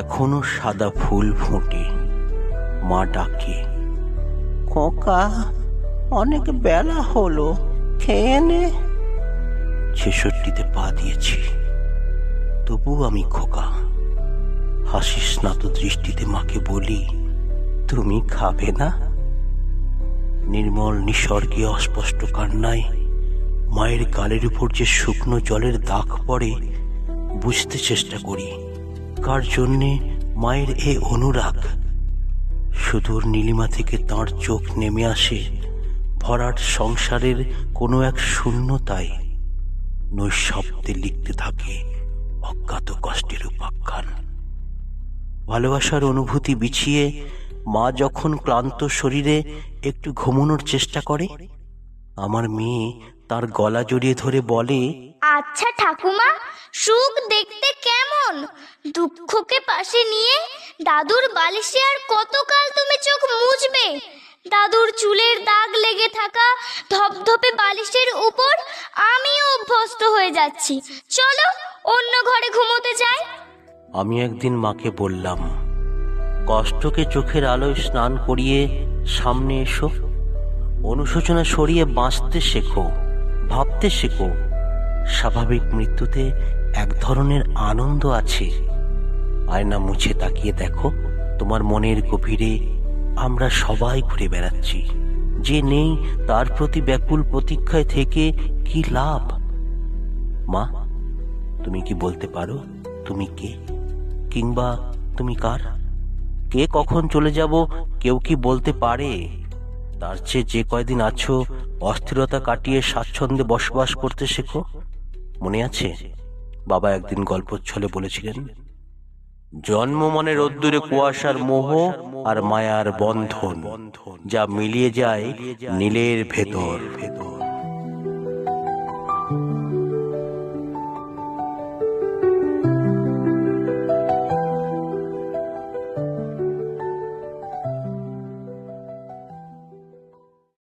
এখনও সাদা ফুল ফোটে। মা ডাকে, খোকা, অনেক বেলা হলো, খেয়ে নে। ছেষট্টিতে পা দিয়েছি, তবু আমি খোকা, হাসি স্নাত দৃষ্টিতে মাকে বলি, তুমি খাবে না? নির্মল নিসর্গে অস্পষ্ট কান্নায় মায়ের গালের উপর যে শুকনো জলের দাগ পড়ে, বুঝতে চেষ্টা করি। কার জন্যে মায়ের এ অনুরাগ। সুদূর নীলিমা থেকে তার চোখ নেমে আসে ভরাট সংসারের কোনো এক শূন্যতায়। নৈশব্দে লিখতে থাকে অজ্ঞাত কষ্টের উপাখ্যান। ভালোবাসার অনুভূতি বিছিয়ে মা যখন ক্লান্ত শরীরে একটু ঘুমানোর চেষ্টা করে, আমার মেয়ে তার গলা জড়িয়ে ধরে বলে আচ্ছা ঠাকুমা, সুখ দেখতে কেমন? দুঃখকে পাশে নিয়ে দাদুর বালিশে আর কতকাল তুমি চোখ মুছবে? দাদুর চুলের দাগ লেগে থাকা ধপধপে বালিশের উপর আমিও অভ্যস্ত হয়ে যাচ্ছি। চলো, অন্য ঘরে ঘুমোতে যাই। আমি একদিন মাকে বললাম, কষ্টকে চোখের আলোয় স্নান করিয়ে সামনে এসো। অনুশোচনা সরিয়ে বাঁচতে শেখো, ভাবতে শেখো। স্বাভাবিক মৃত্যুতে এক ধরনের আনন্দ আছে। আয়না মুছে তাকিয়ে দেখো, তোমার মনের গভীরে আমরা সবাই ঘুরে বেড়াচ্ছি। যে নেই, তার প্রতি ব্যাকুল প্রতীক্ষায় থেকে কি লাভ? মা, তুমি কি বলতে পারো, তুমি কে? কিংবা তুমি কার? কে কখন চলে যাব, কেউ কি বলতে পারে? তার চেয়ে যে কয়দিন আছো, অস্থিরতা কাটিয়ে স্বাচ্ছন্দ্যে বসবাস করতে শেখো। মনে আছে? বাবা একদিন গল্প ছলে বলেছিলেন, জন্ম মানে রোদ্দুরে কুয়াশার মোহ আর মায়ার বন্ধন যা মিলিয়ে যায় নীলের ভেতর।